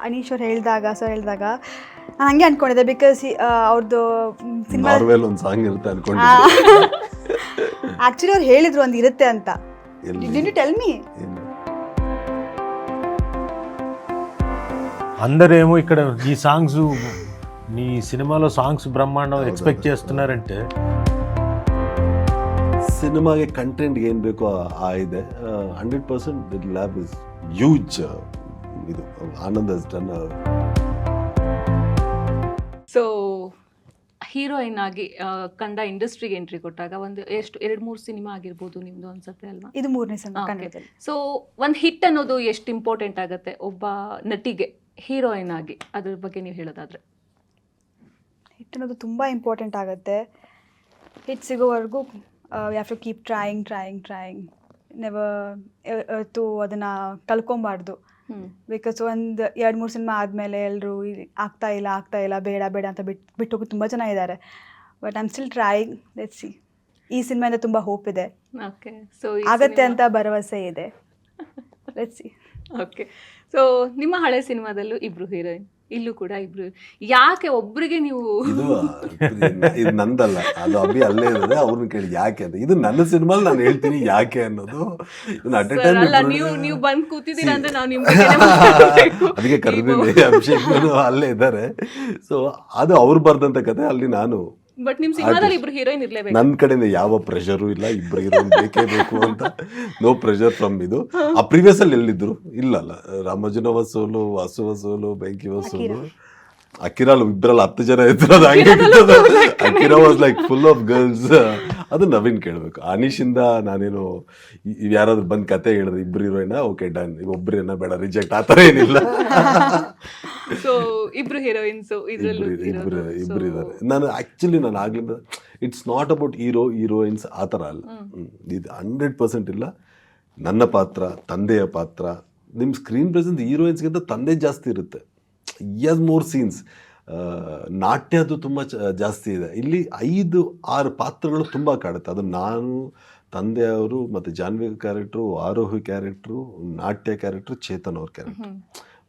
ಅನೀಶ್ ಅವ್ರು ಹೇಳಿದಾಗ ಸರ್ ಹೇಳಿದಾಗ ನಾನು ಹಂಗೆ ಅನ್ಕೊಂಡಿದ್ದೆ ಬಿಕಾಸ್ ಅವ್ರದ್ದು ಸಿನಿಮಾ ಮಾರ್ವೆಲ್ ಒಂದು ಸಾಂಗ್ ಇರುತ್ತೆ ಅನ್ಕೊಂಡಿದ್ದೆ ಆ್ಯಕ್ಚುಲಿ ಅವ್ರು ಹೇಳಿದ್ರು ಒಂದು ಇರುತ್ತೆ ಅಂತ ಎಲ್ಲಿ? ಡಿಡ್ ಯು ಟೆಲ್ ಮೀ ಏನು? అందరేమో ఇక్కడ నీ సాంగ్స్ నీ సినిమాలో సాంగ్స్ బ్రహ్మాండం ఎక్స్పెక్ట్ చేస్తున్నారంటే ಸಿನಿಮಾಗೆ ಕಂಟೆಂಟ್ಗೆ ಏನು ಬೇಕೋ ಆ- ಆ ಇದೆ hundred percent lab is huge ಇದು Anand has done so heroine ಆಗಿ ಕಂಡ ಕನ್ನಡ ಇಂಡಸ್ಟ್ರಿಗೆ ಎಂಟ್ರಿ ಕೊಟ್ಟಾಗ ಒಂದು ಎಷ್ಟು ಎರಡು ಮೂರು ಸಿನಿಮಾ ಆಗಿರ್ಬೋದು ನಿಮ್ದು ಅನ್ಸುತ್ತೆ ಅಲ್ವಾ? ಇದು ಮೂರನೇ ಸಿನಿಮಾ. ಕನ್ನಡದಲ್ಲಿ. ಸೊ ಒಂದು ಹಿಟ್ ಅನ್ನೋದು ಎಷ್ಟು ಇಂಪಾರ್ಟೆಂಟ್ ಆಗುತ್ತೆ ಒಬ್ಬ ನಟಿಗೆ ಹೀರೋಯಿನ್ ಆಗಿ? ಅದ್ರ ಬಗ್ಗೆ ನೀವು ಹೇಳೋದಾದ್ರೆ. ಹಿಟ್ ಅನ್ನೋದು ತುಂಬ ಇಂಪಾರ್ಟೆಂಟ್ ಆಗುತ್ತೆ. Hit ಸಿಗೋವರೆಗೂ have to keep trying trying trying never to ಅದನ್ನು ಕಲ್ಕೊಬಾರ್ದು. ಬಿಕಾಸ್ ಒಂದು ಎರಡು ಮೂರು ಸಿನಿಮಾ ಆದಮೇಲೆ ಎಲ್ಲರೂ ಆಗ್ತಾ ಇಲ್ಲ ಆಗ್ತಾ ಇಲ್ಲ ಬೇಡ ಬೇಡ ಅಂತ ಬಿಟ್ಟು ಬಿಟ್ಟು ಹೋಗಿ ತುಂಬ ಜನ ಇದ್ದಾರೆ but I'm still trying let see ಈ ಸಿನಿಮಾಯಿಂದ ತುಂಬ ಹೋಪ್ ಇದೆ. ಓಕೆ ಸೊ ಆಗತ್ತೆ ಅಂತ ಭರವಸೆ ಇದೆ. ಲೆಟ್ ಸಿ ಓಕೆ ಸೊ ನಿಮ್ಮ ಹಳೆ ಸಿನಿಮಾದಲ್ಲೂ ಇಬ್ಬರು ಹೀರೋಯಿನ್ ಇಲ್ಲೂ ಕೂಡ ಇಬ್ರು. ಯಾಕೆ ಒಬ್ರಿಗೆ ನೀವು ಇದು ಇದು ನಂದಲ್ಲ. ಅದು ಅಭಿ ಅಲ್ಲೇ ಇರೋದೆ ಅವ್ರನ್ನ ಕೇಳಿ ಯಾಕೆ ಅಂತ. ಇದು ನನ್ನ ಸಿನಿಮಾಲ್ ನಾನು ಹೇಳ್ತೀನಿ ಯಾಕೆ ಅನ್ನೋದು. ಅಟ್ ಅಲ್ಲ ನೀವು ನೀವು ಬಂದು ಕೂತಿದ್ದೀರ ಅಂದ್ರೆ ನಾವು ನಿಮ್ಗೆ ಅದಕ್ಕೆ ಕರೆದಿದ್ದೀನಿ ಅಭಿಷೇಕ್ ಅಲ್ಲೇ ಇದ್ದಾರೆ. ಸೊ ಅದು ಅವ್ರು ಬರ್ದಂತ ಕತೆ ಅಲ್ಲಿ ನಾನು ಬಟ್ ನಿಮ್ ಸಿನಿಮಾದಲ್ಲಿ ಇಬ್ರು ಹೀರೋಯಿನ್ ಇರ್ಲೇಬೇಕು. ನನ್ನ ಕಡೆಯಿಂದ ಯಾವ ಪ್ರೆಷರು ಇಲ್ಲ ಇಬ್ರು ಹೀರೋಯಿನ್ ಬೇಕೇ ಬೇಕು ಅಂತ. ನೋ ಪ್ರೆಷರ್ ಫ್ರಮ್ ಇದು. ಆ ಪ್ರೀವಿಯಸ್ ಅಲ್ಲಿ ಎಲ್ಲಿದ್ರು? ಇಲ್ಲಲ್ಲ. ರಾಮಜನ ವಸೂಲು ವಾಸು ವಸೂಲು ಬೆಂಕಿ ವಸೂಲು ಅಕಿರಾಲ್ ಇಬ್ರಲ್ಲಿ ಹತ್ತು ಜನ ಇದ್ರು ಅದು ಹಂಗೆ. Akira was like full of girls ಅದು ನವೀನ್ ಕೇಳಬೇಕು. ಅನೀಶಿಂದ ನಾನೇನು ಯಾರಾದ್ರೂ ಬಂದ್ ಕತೆ ಹೇಳಿದ್ರೆ ಇಬ್ರು ಹೀರೋಯಿನ ಓಕೆ ಡನ್ ಒಬ್ರೇನ ಬೇಡ ರಿಜೆಕ್ಟ್ ಆ ಥರ ಏನಿಲ್ಲ. ಸೊ ಇಬ್ರು ಹೀರೋಯಿನ್ಸ್ ಇದ್ರಲ್ಲೂ ಇಬ್ರು ಇದ್ದಾರೆ. ನಾನು ಆಕ್ಚುಲಿ ನಾನು ಆಗ್ಲಿಂದ it's not about hero heroines ಆ ಥರ ಅಲ್ಲ. ಇದು ಹಂಡ್ರೆಡ್ ಪರ್ಸೆಂಟ್ ಇಲ್ಲ. ನನ್ನ ಪಾತ್ರ ತಂದೆಯ ಪಾತ್ರ ನಿಮ್ಮ ಸ್ಕ್ರೀನ್ ಪ್ರೆಸೆನ್ಸ್ ಹೀರೋಯಿನ್ಸ್ಗಿಂತ ತಂದೆ ಜಾಸ್ತಿ ಇರುತ್ತೆ. ಎಸ್ ಮೋರ್ ಸೀನ್ಸ್ ನಾಟ್ಯದ್ದು ತುಂಬ ಜಾಸ್ತಿ ಇದೆ. ಇಲ್ಲಿ ಐದು ಆರು ಪಾತ್ರಗಳು ತುಂಬ ಕಾಡುತ್ತೆ. ಅದು ನಾನು ತಂದೆಯವರು ಮತ್ತು Jhanvi character Arohi character Natya character Chetan ಅವ್ರ ಕ್ಯಾರೆಕ್ಟ್ರು.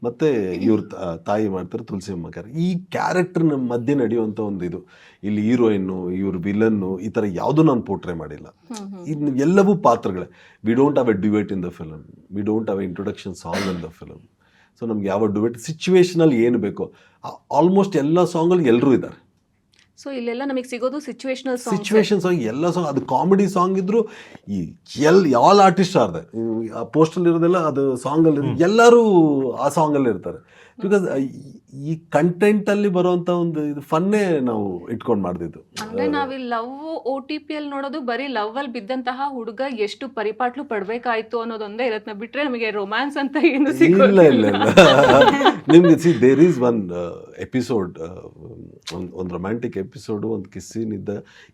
ಮತ್ತೆ ಇವ್ರ ತಾಯಿ ಮಾಡ್ತಾರೆ ತುಳಸಿ ಅಮ್ಮ ಕ್ಯಾರೆಕ್ಟರ್ ಈ ಕ್ಯಾರೆಕ್ಟರ್ ನಮ್ಮ ಮಧ್ಯೆ ನಡೆಯುವಂಥ ಒಂದು ಇದು. ಇಲ್ಲಿ ಹೀರೋಯಿನ್ನು ಇವ್ರ ವಿಲನ್ನು ಈ ಥರ ಯಾವುದೂ ನಾನು ಪೋರ್ಟ್ರೇ ಮಾಡಿಲ್ಲ. ಇನ್ನು ಎಲ್ಲವೂ ಪಾತ್ರಗಳೇ. We don't have a debate in the film we don't have a introduction song in the film so ನಮ್ಗೆ ಯಾವ ಡಿಬೇಟ್ ಸಿಚುವೇಶನಲ್ಲಿ ಏನು ಬೇಕೋ ಆಲ್ಮೋಸ್ಟ್ ಎಲ್ಲ ಸಾಂಗಲ್ಲಿ ಎಲ್ಲರೂ ಇದ್ದಾರೆ. ಸೊ ಇಲ್ಲೆಲ್ಲ ನಮಗೆ ಸಿಗೋದು ಸಿಚುವೇಶನಲ್ ಸಾಂಗ್ ಸಿಚುವೇಶನ್ ಸಾಂಗ್ ಎಲ್ಲ ಸಾಂಗ್ ಅದು ಕಾಮಿಡಿ ಸಾಂಗ್ ಇದ್ರು ಈ ಎಲ್ ಆಲ್ ಆರ್ಟಿಸ್ಟ್ ಆರ್ದೆ ಆ ಪೋಸ್ಟಲ್ಲಿ ಇರೋದೆಲ್ಲ ಅದು ಸಾಂಗಲ್ಲಿ ಎಲ್ಲರೂ ಆ ಸಾಂಗಲ್ಲಿ ಇರ್ತಾರೆ ಬಿಕಾಸ್ ಈ ಕಂಟೆಂಟ್ ಅಲ್ಲಿ ಬರುವಂತ ಒಂದು ಇದು ಫನ್ನೇ ನಾವು ಇಟ್ಕೊಂಡು ಮಾಡ್ದಿದ್ದು. ಅಂದ್ರೆ ನಾವ್ ಲವ್ ಓ ಟಿ ಪಿ ಅಲ್ಲಿ ನೋಡೋದು ಬರೀ ಲವ್ ಅಲ್ಲಿ ಬಿದ್ದಂತಹ ಹುಡುಗ ಎಷ್ಟು ಪರಿಪಾಟ್ಲು ಪಡ್ಬೇಕಾಯ್ತು ಅನ್ನೋದೊಂದೇ ಇರತ್ನ. ಬಿಟ್ರೆ ನಮಗೆ ರೊಮ್ಯಾನ್ಸ್ ಅಂತ ಏನು ಇಲ್ಲ ಇಲ್ಲ ಇಲ್ಲ. ನಿಮ್ಗೆ see there is one episode ಒಂದು ರೊಮ್ಯಾಂಟಿಕ್ ಎಪಿಸೋಡು ಒಂದು ಕಿಸ್ ಸೀನ್ ಇದ್ದ.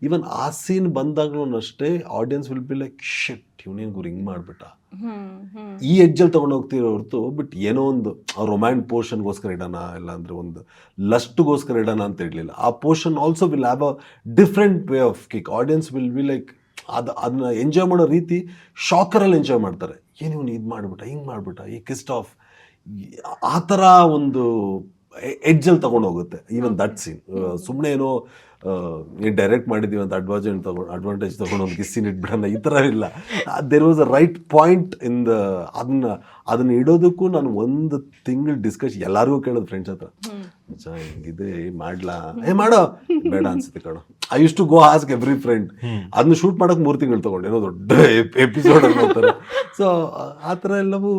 ಈವನ್ ಆ ಸೀನ್ ಬಂದಾಗ್ಲೂ ಅಷ್ಟೇ ಆಡಿಯನ್ಸ್ ವಿಲ್ ಬಿ ಲೈಕ್ ಶೆಟ್ ಇವ್ನಿಗೂ ರಿಂಗ್ ಮಾಡ್ಬಿಟ್ಟ? ಈ ಎಡ್ಜಲ್ಲಿ ತಗೊಂಡು ಹೋಗ್ತಿರೋ ಹೊರತು, ಬಟ್ ಏನೋ ಒಂದು ರೊಮ್ಯಾಂಟ್ ಪೋರ್ಷನ್ಗೋಸ್ಕರ ಇಡೋಣ, ಇಲ್ಲ ಅಂದ್ರೆ ಒಂದು ಲಸ್ಟ್ಗೋಸ್ಕರ ಇಡೋಣ ಅಂತ ಇಡಲಿಲ್ಲ ಆ portion also will have a different way of kick audience will be like ಅದು ಅದನ್ನ ಎಂಜಾಯ್ ಮಾಡೋ ರೀತಿ ಶಾಕರಲ್ಲಿ ಎಂಜಾಯ್ ಮಾಡ್ತಾರೆ. ಏನು ಇವನು ಇದು ಮಾಡ್ಬಿಟ್ಟ, ಹಿಂಗೆ ಮಾಡ್ಬಿಟ್ಟ, ಈ ಕಿಸ್ಟ್ ಆಫ್ ಆ ಥರ ಒಂದು ಎಡ್ಜಲ್ಲಿ ತಗೊಂಡು ಹೋಗುತ್ತೆ. ಈವನ್ ದಟ್ ಸೀನ್ ಸುಮ್ಮನೆ ಏನೋ ಡೈರೆಕ್ಟ್ ಮಾಡಿದ್ದೀವಿ ಅಂತ ಅಡ್ವಾಂಟೇಜ್ ತಗೊಂಡು ಅಡ್ವಾಂಟೇಜ್ ತಗೊಂಡು ಒಂದು ಕಿಸ್ಸಿನ ಇಟ್ಬಿಡೋಣ ಈ ಥರ ಇಲ್ಲ. There was a right point in the ಅದನ್ನ ಅದನ್ನ ಇಡೋದಕ್ಕೂ ನಾನು ಒಂದು ತಿಂಗಳು ಡಿಸ್ಕಸ್ ಎಲ್ಲರಿಗೂ ಕೇಳೋದು ಫ್ರೆಂಡ್ಸ್ ಹತ್ರ. ಮಚ್ಚ ಹಿಂಗಿದೆ ಮಾಡ್ಲಾ? ಏ ಮಾಡೋ. ಬೇಡ ಅನ್ಸುತ್ತೆ ಕಣೋ. I use to go ask every friend ಅದನ್ನ ಶೂಟ್ ಮಾಡೋಕೆ ಮೂರು ತಿಂಗಳು ತಗೊಂಡು. ಏನೋ ದೊಡ್ಡ ಎಪಿಸೋಡ್ ಹೋಗ್ತಾರೆ ಸೊ ಆ ಥರ ಎಲ್ಲವೂ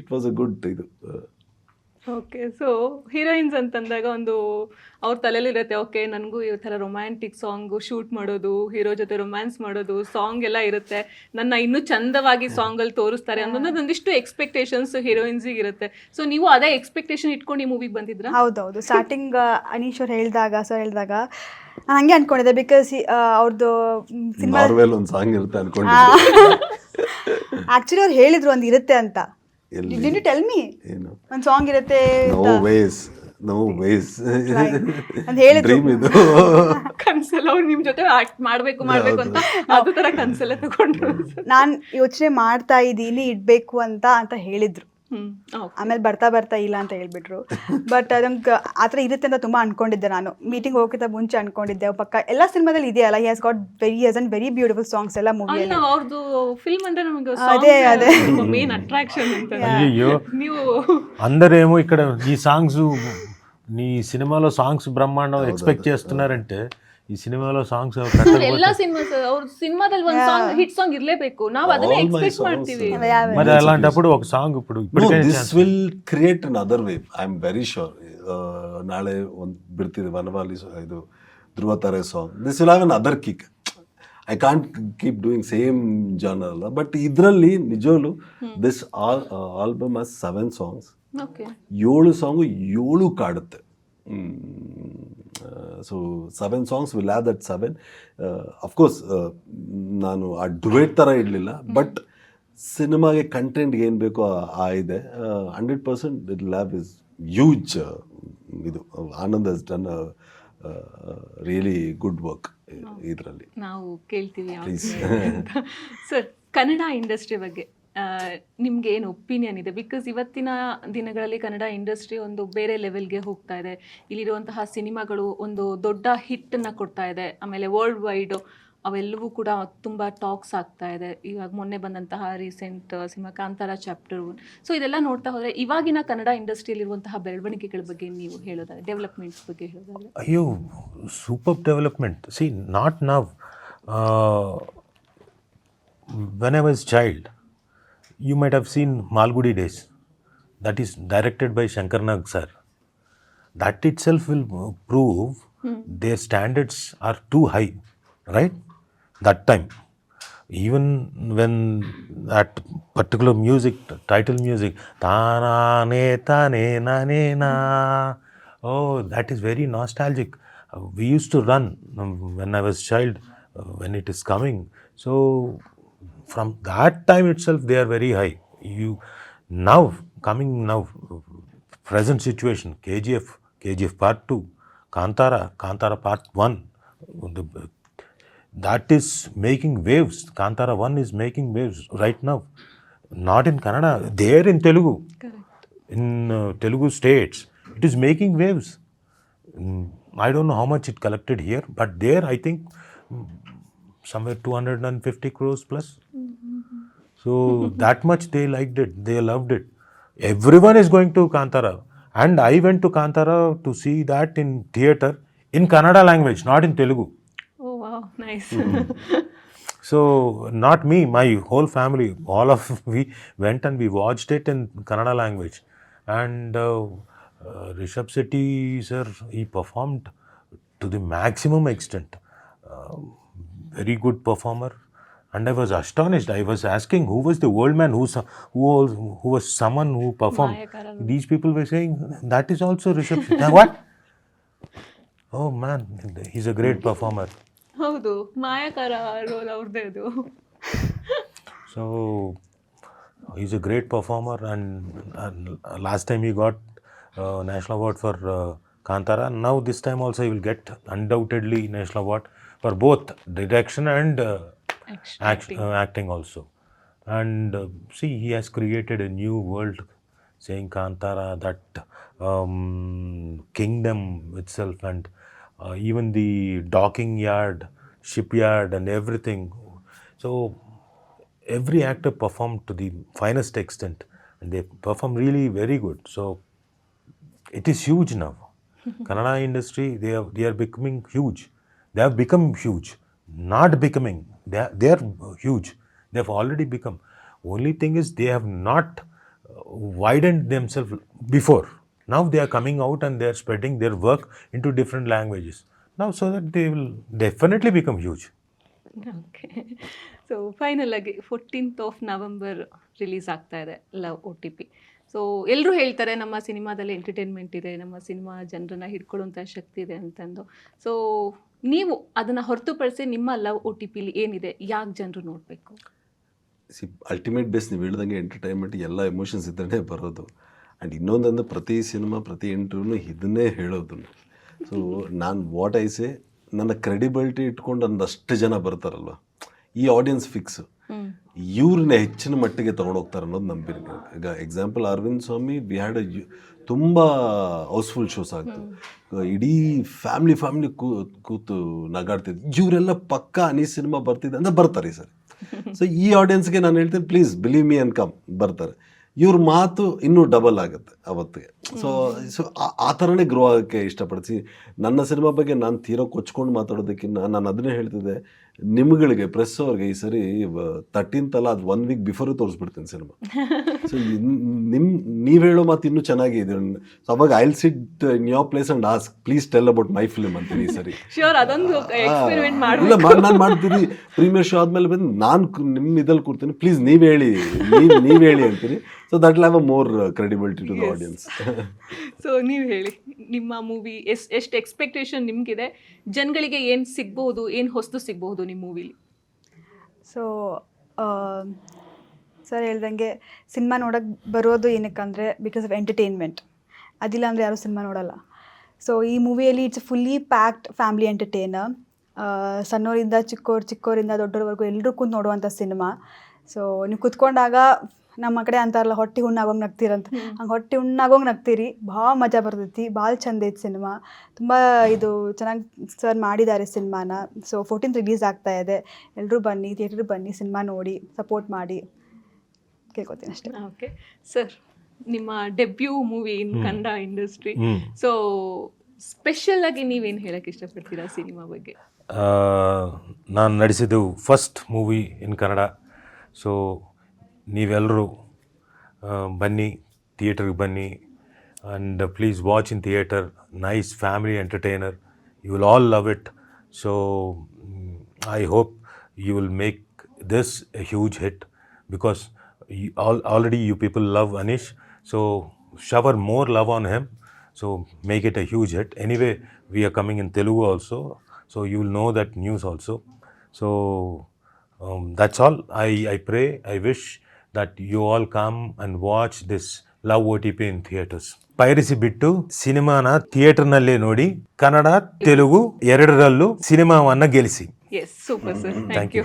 ಇಟ್ ವಾಸ್ ಅ ಗುಡ್ ಇದು. ಓಕೆ ಸೊ ಹೀರೋಯಿನ್ಸ್ ಅಂತಂದಾಗ ಒಂದು ಅವ್ರ ತಲೆಯಲ್ಲಿ ಇರುತ್ತೆ ಓಕೆ ನನಗೂ ಈ ಥರ ರೊಮ್ಯಾಂಟಿಕ್ ಸಾಂಗು ಶೂಟ್ ಮಾಡೋದು ಹೀರೋ ಜೊತೆ ರೊಮ್ಯಾನ್ಸ್ ಮಾಡೋದು ಸಾಂಗ್ ಎಲ್ಲ ಇರುತ್ತೆ. ನನ್ನ ಇನ್ನೂ ಚಂದವಾಗಿ ಸಾಂಗಲ್ಲಿ ತೋರಿಸ್ತಾರೆ ಅನ್ನೋದು ಒಂದಿಷ್ಟು ಎಕ್ಸ್ಪೆಕ್ಟೇಷನ್ಸ್ ಹೀರೋಯಿನ್ಸಿಗೆ ಇರುತ್ತೆ. ಸೊ ನೀವು ಅದೇ ಎಕ್ಸ್ಪೆಕ್ಟೇಷನ್ ಇಟ್ಕೊಂಡು ಈ ಮೂವಿಗೆ ಬಂದಿದ್ರಾ? ಹೌದೌದು. ಸ್ಟಾರ್ಟಿಂಗ್ ಅನೀಶ್ ಅವ್ರು ಹೇಳಿದಾಗ ಸರ್ ಹೇಳಿದಾಗ ನಾನು ಹಂಗೆ ಅನ್ಕೊಂಡಿದ್ದೆ ಬಿಕಾಸ್ ಅವ್ರದ್ದು ಸಿನಿಮಾ ಒಂದು ಸಾಂಗ್ ಇರುತ್ತೆ ಅನ್ಕೊಂಡು ಆಕ್ಚುಲಿ ಅವ್ರು ಹೇಳಿದ್ರು ಒಂದು ಇರುತ್ತೆ ಅಂತ. ಎಲ್ಲಿ? ಟೆಲ್ ಮೀ ಏನು? ಒಂದು ಸಾಂಗ್ ಇರುತ್ತೆ ನೋ ವೇಸ್ ನೋ ವೇಸ್ ಅಂತ ಹೇಳಿದ್ರು. ಡ್ರೀಮ್ ಇದು. ಕನ್ಸಲ್ಲ ಅವ್ರು ನಿಮ್ ಜೊತೆ ಆಕ್ಟ್ ಮಾಡಬೇಕು ಮಾಡ್ಬೇಕು ಅಂತ ಅದು ತರ ಕನ್ಸಲ್ಲ ತಗೊಂಡ್ರು. ನಾನು ಯೋಚನೆ ಮಾಡ್ತಾ ಇದ್ದೀನಿ ಇಡಬೇಕು ಅಂತ ಅಂತ ಹೇಳಿದ್ರು. ಆಮೇಲೆ ಬರ್ತಾ ಬರ್ತಾ ಇಲ್ಲ ಅಂತ ಹೇಳ್ಬಿಟ್ರು ಬಟ್ ನಂಗೆ ಆ ಥರ ಇರುತ್ತೆ ಅಂತ ತುಂಬ ಅನ್ಕೊಂಡಿದ್ದೆ ನಾನು ಮೀಟಿಂಗ್ ಹೋಗೋಕ್ಕಿಂತ ಮುಂಚೆ ಅನ್ಕೊಂಡಿದ್ದೆ ಪಕ್ಕ ಎಲ್ಲ ಸಿನಿಮಾದಲ್ಲಿ ಇದೆಯಲ್ಲ he has got very has and very beautiful songs ಎಲ್ಲ ಅಲ್ಲ ಮೂವಿಯಲ್ಲಿ ಅವ್ರದ್ದು ಫಿಲ್ಮ್ ಅಂದ್ರೆ ನಮಗೆ ಅದೇ, ಅದೇ. ಮೇನ್ ಅಟ್ರಾಕ್ಷನ್ ಅಂತ అయ్యో ನೀವು అందరేమో ఇక్కడ ఈ సాంగ్స్ నీ సినిమాలో సాంగ్స్ బ్రహ్మాండం ఎక్స్పెక్ట్ చేస్తున్నారంటే ఈ సినిమాలో సాంగ్స్ ಎಲ್ಲಾ ಸಿನಿಮಾ ಅವ್ರ ಸಿನಿಮಾದಲ್ಲಿ ಒಂದ್ ಸಾಂಗ್ ಹಿಟ್ ಸಾಂಗ್ ಇರ್ಲೇಬೇಕು ನಾವ್ ಅದನ್ನೇ All my ಎಕ್ಸ್ಪೆಕ್ಟ್ songs ಮಾಡ್ತೀವಿ are- మరి అలాంటప్పుడు ఒక సాంగ్ ఇప్పుడు No, ఇప్పటికైనా this will create another wave. I'm very sure. Uh, ನಾಳೆ ಒಂದು ಬಿಡ್ತಿದೆ ವನವಾಲಿ so- ಇದು Dhruva Taare song this will have another kick I can't keep doing same genre ಅಲ್ಲ ಬಟ್ ಇದರಲ್ಲಿ ನಿಜವಲ್ಲೂ this all album as seven songs okay ಏಳು song ಏಳು ಕಾಡುತ್ತೆ So seven songs will have that seven of course ನಾನು ಆ duet ಥರ ಇರಲಿಲ್ಲ but ಸಿನಿಮಾಗೆ ಕಂಟೆಂಟ್ಗೆ ಏನು ಬೇಕೋ ಆ- ಇದೆ. Hundred percent it lab is huge ಇದು Anand has done really good work ಇದರಲ್ಲಿ. ನಾವು ಕೇಳ್ತೀವಿ. ಸರ್ ಕನ್ನಡ ಇಂಡಸ್ಟ್ರಿ ಬಗ್ಗೆ. ನಿಮ್ಗೆ ಏನು ಒಪಿನಿಯನ್ ಇದೆ? ಬಿಕಾಸ್ ಇವತ್ತಿನ ದಿನಗಳಲ್ಲಿ ಕನ್ನಡ ಇಂಡಸ್ಟ್ರಿ ಒಂದು ಬೇರೆ ಲೆವೆಲ್ಗೆ ಹೋಗ್ತಾ ಇದೆ. ಇಲ್ಲಿರುವಂತಹ ಸಿನಿಮಾಗಳು ಒಂದು ದೊಡ್ಡ ಹಿಟ್ಟನ್ನು ಕೊಡ್ತಾ ಇದೆ. ಆಮೇಲೆ ವರ್ಲ್ಡ್ ವೈಡ್ ಅವೆಲ್ಲವೂ ಕೂಡ ತುಂಬ ಟಾಕ್ಸ್ ಆಗ್ತಾ ಇದೆ. ಇವಾಗ ಮೊನ್ನೆ ಬಂದಂತಹ recent cinema Kantara chapter one so ಇದೆಲ್ಲ ನೋಡ್ತಾ ಹೋದರೆ ಇವಾಗಿನ ಕನ್ನಡ ಇಂಡಸ್ಟ್ರಿಯಲ್ಲಿರುವಂತಹ ಬೆಳವಣಿಗೆಗಳ ಬಗ್ಗೆ ನೀವು ಹೇಳೋದಾದ್ರೆ ಡೆವಲಪ್ಮೆಂಟ್ಸ್ ಬಗ್ಗೆ ಹೇಳೋದಾದ್ರೆ? ಅಯ್ಯೋ ಸೂಪರ್ ಡೆವಲಪ್ಮೆಂಟ್ ಸಿ ನಾಟ್ ನಾವ್ when I was child You might have seen Malgudi Days, that is directed by Shankar Nag sir. That itself will prove hmm. their standards are too high, right? That time. Even when that particular music, title music, ta na ne ta ne na ne na, oh, that is very nostalgic. We used to run um, when I was child, uh, when it is coming. So from that time itself, they are very high. You now coming now, present situation, KGF, KGF Part Two, Kantara, Kantara Part One, the, that is making waves. Kantara One is making waves right now. Not in Kannada, there in Telugu, in uh, Telugu states, it is making waves. Mm, I don't know how much it collected here, but there I think somewhere 250 crores plus. So that much they liked it, they loved it. Everyone is going to Kantara. And I went to Kantara to see that in theater in Kannada language, not in Telugu. Oh, wow, nice. Mm-hmm. So, not me, my whole family, all of we went and we watched it in Kannada language. And uh, uh, Rishabh Shetty, sir, he performed to the maximum extent. Uh, very good performer. And I was astonished. I was asking who was the old man, who, so- who, was, who was someone who performed. Mayakara. These people were saying, that is also Rishabh Shetty. what? Oh man, he's a great performer. ಹೌದು ಮಾಯಾಕಾರ roll ಅವ್ರದ್ದೇ ಅದು So he's a great performer, and, and last time he got uh, national award for uh, Kantara. Now this time also he will get undoubtedly national award for both direction and uh, act, uh, acting also. And uh, see, he has created a new world, saying Kantara, that um, kingdom itself, and uh, even the docking yard, shipyard, and everything. So every actor performed to the finest extent, and they perform really very good. So it is huge now. Kannada industry, they are they are becoming huge. They have become huge, not becoming. They are, they are huge. They have already become. Only thing is they have not uh, widened themselves before. Now they are coming out and they are spreading their work into different languages. Now so that they will definitely become huge. Okay so final ಆಗಿ fourteenth of November release ಆಗ್ತಾ ಇದೆ love O T P so ಎಲ್ಲರೂ ಹೇಳ್ತಾರೆ ನಮ್ಮ ಸಿನಿಮಾದಲ್ಲಿ entertainment ಇದೆ ನಮ್ಮ cinema ಜನರನ್ನ ಹಿಡ್ಕೊಳ್ಳುವಂಥ ಶಕ್ತಿ ಇದೆ ಅಂತಂದು ಸೊ ನೀವು ಅದನ್ನು ಹೊರತುಪಡಿಸಿ ನಿಮ್ಮ ಲವ್ ಓ ಟಿ ಪಿಲಿ ಏನಿದೆ ಯಾಕೆ ಜನರು ನೋಡಬೇಕು? ಸಿ ಅಲ್ಟಿಮೇಟ್ ಬೇಸ್ ನೀವು ಹೇಳ್ದಂಗೆ ಎಂಟರ್ಟೈನ್ಮೆಂಟ್ ಎಲ್ಲ ಎಮೋಷನ್ಸ್ ಇದ್ದೇ ಬರೋದು. ಆ್ಯಂಡ್ ಇನ್ನೊಂದಂದ್ರೆ ಪ್ರತಿ ಸಿನಿಮಾ ಪ್ರತಿ ಇಂಟರ್ವ್ಯೂನು ಇದನ್ನೇ ಹೇಳೋದು. ಸೊ ನಾನು ವಾಟ್ ಐಸೆ ನನ್ನ ಕ್ರೆಡಿಬಿಲಿಟಿ ಇಟ್ಕೊಂಡು ಒಂದಷ್ಟು ಜನ ಬರ್ತಾರಲ್ವ? ಈ ಆಡಿಯನ್ಸ್ ಫಿಕ್ಸ್ ಇವ್ರನ್ನ ಹೆಚ್ಚಿನ ಮಟ್ಟಿಗೆ ತೊಗೊಂಡೋಗ್ತಾರೆ ಅನ್ನೋದು ನಂಬಿಕೆ. ಈಗ example Arvind Swamy we had a ತುಂಬ ಹೌಸ್ಫುಲ್ ಶೋಸ್ ಆಗ್ತು ಇಡೀ ಫ್ಯಾಮಿಲಿ ಫ್ಯಾಮಿಲಿ ಕೂತು ನಗಾಡ್ತಿದ್ದೆ. ಇವರೆಲ್ಲ ಪಕ್ಕ ಅನೀಸ್ ಸಿನಿಮಾ ಬರ್ತಿದೆ ಅಂತ ಬರ್ತಾರೆ ಸರ್. ಸೊ ಈ ಆಡಿಯನ್ಸ್ಗೆ ನಾನು ಹೇಳ್ತೀನಿ please believe me and come ಬರ್ತಾರೆ. ಇವ್ರ ಮಾತು ಇನ್ನೂ ಡಬಲ್ ಆಗುತ್ತೆ ಅವತ್ತಿಗೆ. ಸೊ ಸೊ ಆ ಥರನೇ ಗ್ರೋ ಆಗೋಕ್ಕೆ ಇಷ್ಟಪಡ್ತೀನಿ. ನನ್ನ ಸಿನಿಮಾ ಬಗ್ಗೆ ನಾನು ತೀರೋ ಕೊಚ್ಕೊಂಡು ಮಾತಾಡೋದಕ್ಕಿಂತ ನಾನು ಅದನ್ನೇ ಹೇಳ್ತಿದ್ದೆ. ನಿಮ್ಗಳಿಗೆ ಪ್ರೆಸ್ ಅವ್ರಿಗೆ ಈ ಸರಿ ತರ್ಟೀನ್ತ್ ಅಲ್ಲ ಅದು ಒನ್ ವೀಕ್ ಬಿಫೋರ್ ತೋರಿಸ್ಬಿಡ್ತೀನಿ ಸಿನಿಮಾ ಸೊ ನಿಮ್ ನೀವ್ ಹೇಳೋ ಮಾತು ಇನ್ನೂ ಚೆನ್ನಾಗಿದೆ ಸೊ ಅವಾಗ I'll sit in your place and ask please tell about my film ಅಂತೀನಿ ಈ ಸರಿ. ಇಲ್ಲ ನಾನು ಮಾಡ್ತೀನಿ. ಪ್ರೀಮಿಯರ್ ಶೋ ಆದ್ಮೇಲೆ ಬಂದು ನಾನು ನಿಮ್ಮ ಇದಲ್ಲಿ ಕೂರ್ತೀನಿ. ಪ್ಲೀಸ್ ನೀವ್ ಹೇಳಿ ನೀವ್ ನೀವ್ ಹೇಳಿ ಅಂತೀನಿ. So that leave a more credibility to the audience so ನೀವು ಹೇಳಿ. ನಿಮ್ಮ ಮೂವಿ ಎಷ್ಟು ಎಕ್ಸ್ಪೆಕ್ಟೇಷನ್ ನಿಮ್ಗಿದೆ? ಜನಗಳಿಗೆ ಏನು ಸಿಗ್ಬೋದು ಏನು ಹೊಸದು ಸಿಗ್ಬಹುದು ನಿಮ್ಮ ಮೂವಿಲಿ? ಸೊ ಸರ್ ಹೇಳ್ದಂಗೆ ಸಿನಿಮಾ ನೋಡಕ್ಕೆ ಬರೋದು ಏನಕ್ಕಂದರೆ ಬಿಕಾಸ್ ಆಫ್ ಎಂಟರ್ಟೈನ್ಮೆಂಟ್ ಅದಿಲ್ಲ ಅಂದರೆ ಯಾರೂ ಸಿನಿಮಾ ನೋಡಲ್ಲ. ಸೊ ಈ ಮೂವಿಯಲ್ಲಿ it's fully packed family entertainer ಸಣ್ಣವರಿಂದ ಚಿಕ್ಕವ್ರು ಚಿಕ್ಕವರಿಂದ ದೊಡ್ಡವ್ರವರೆಗೂ ಎಲ್ಲರೂ ಕೂತು ನೋಡುವಂಥ ಸಿನಿಮಾ. ಸೊ ನೀವು ಕುತ್ಕೊಂಡಾಗ ನಮ್ಮ ಕಡೆ ಅಂತಾರಲ್ಲ ಹೊಟ್ಟೆ ಹುಣ್ಣಾಗೋಂಗೆ ನಗ್ತೀರಂತ. ಹಂಗೆ ಹೊಟ್ಟೆ ಹುಣ್ಣಾಗೋಂಗೆ ನಗ್ತೀರಿ. ಭಾಳ ಮಜಾ ಬರ್ತೈತಿ. ಭಾಳ ಚಂದ ಐತಿ ಸಿನಿಮಾ. ತುಂಬ ಇದು ಚೆನ್ನಾಗಿ ಸರ್ ಮಾಡಿದ್ದಾರೆ ಸಿನಿಮಾನ. ಸೊ ಫೋರ್ಟೀನ್ ರಿಲೀಸ್ ಆಗ್ತಾ ಇದೆ. ಎಲ್ಲರೂ ಬನ್ನಿ ಥಿಯೇಟ್ರಿಗೆ ಬನ್ನಿ ಸಿನಿಮಾ ನೋಡಿ ಸಪೋರ್ಟ್ ಮಾಡಿ. ಕೇಳ್ಕೊತೀನಿ ಅಷ್ಟೇ. ಓಕೆ ಸರ್ ನಿಮ್ಮ debut movie in Kannada industry. So special ಆಗಿ ನೀವೇನು ಹೇಳಕ್ಕೆ ಇಷ್ಟಪಡ್ತೀರಾ ಸಿನಿಮಾ ಬಗ್ಗೆ? ನಾನು ನಡೆಸಿದ್ದು first movie in Kannada so ನೀವೆಲ್ಲರೂ ಬನ್ನಿ ಥಿಯೇಟರ್ಗೆ ಬನ್ನಿ and please watch in theatre nice family entertainer you will all love it so I hope you will make this a huge hit because you, all, already you people love Anish. So shower more love on him. So make it a huge hit. Anyway, we are coming in Telugu also. So you will know that news also. So um, that's all. I, I pray, I wish that you all come and watch this love O T P in theatres piracy ಬಿಟ್ಟು ಸಿನಿಮಾನ theatre ನಲ್ಲೇ ನೋಡಿ ಕನ್ನಡ ತೆಲುಗು ಎರಡರಲ್ಲೂ ಸಿನಿಮಾವನ್ನ ಗೆಲ್ಲಿಸಿ. Yes super sir thank you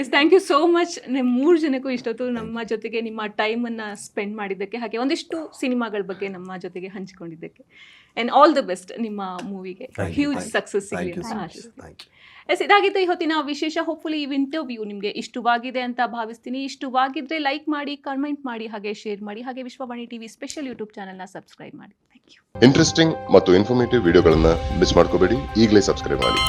yes thank you so much ಮೂರು ಜನಕ್ಕೂ ಇಷ್ಟೊತ್ತು ನಮ್ಮ ಜೊತೆಗೆ ನಿಮ್ಮ ಟೈಮನ್ನು ಸ್ಪೆಂಡ್ ಮಾಡಿದ್ದಕ್ಕೆ ಹಾಗೆ ಒಂದಿಷ್ಟು ಸಿನಿಮಾಗಳ ಬಗ್ಗೆ ನಮ್ಮ ಜೊತೆಗೆ ಹಂಚಿಕೊಂಡಿದ್ದಕ್ಕೆ. ಆ್ಯಂಡ್ ಆಲ್ ದ ಬೆಸ್ಟ್ ನಿಮ್ಮ ಮೂವಿಗೆ ಹ್ಯೂಜ್ ಸಕ್ಸಸ್ ಸಿಗಲಿ ಯು ಅಂತ ಆಶಿಸ್ತೀನಿ. ಯು ಎಸ್, ಇದಾಗಿತ್ತು ಇವತ್ತಿನ ವಿಶೇಷ. ಹೋಪ್ಫುಲಿ ಈ ಇಂಟರ್ವ್ಯೂ ನಿಮಗೆ ಇಷ್ಟವಾಗಿದೆ ಅಂತ ಭಾವಿಸ್ತೀನಿ. ಇಷ್ಟವಾಗಿದ್ರೆ ಲೈಕ್ ಮಾಡಿ ಕಮೆಂಟ್ ಮಾಡಿ, ಹಾಗೆ ಶೇರ್ ಮಾಡಿ. ಹಾಗೆ ವಿಶ್ವವಾಣಿ ಟಿವಿ ಸ್ಪೆಷಲ್ ಯೂಟ್ಯೂಬ್ ಚಾನೆಲ್ನ ಸಬ್ಸ್ಕ್ರೈಬ್ ಮಾಡಿ. ಥ್ಯಾಂಕ್ ಯು ಇಂಟ್ರೆಸ್ಟಿಂಗ್ ಮತ್ತು ಇನ್ಫಾರ್ಮೇಟಿವ್ ವಿಡಿಯೋಗಳನ್ನ ಮಿಸ್ ಮಾಡ್ಕೋಬೇಡಿ. ಈಗಲೇ ಸಬ್ಸ್ಕ್ರೈಬ್ ಮಾಡಿ.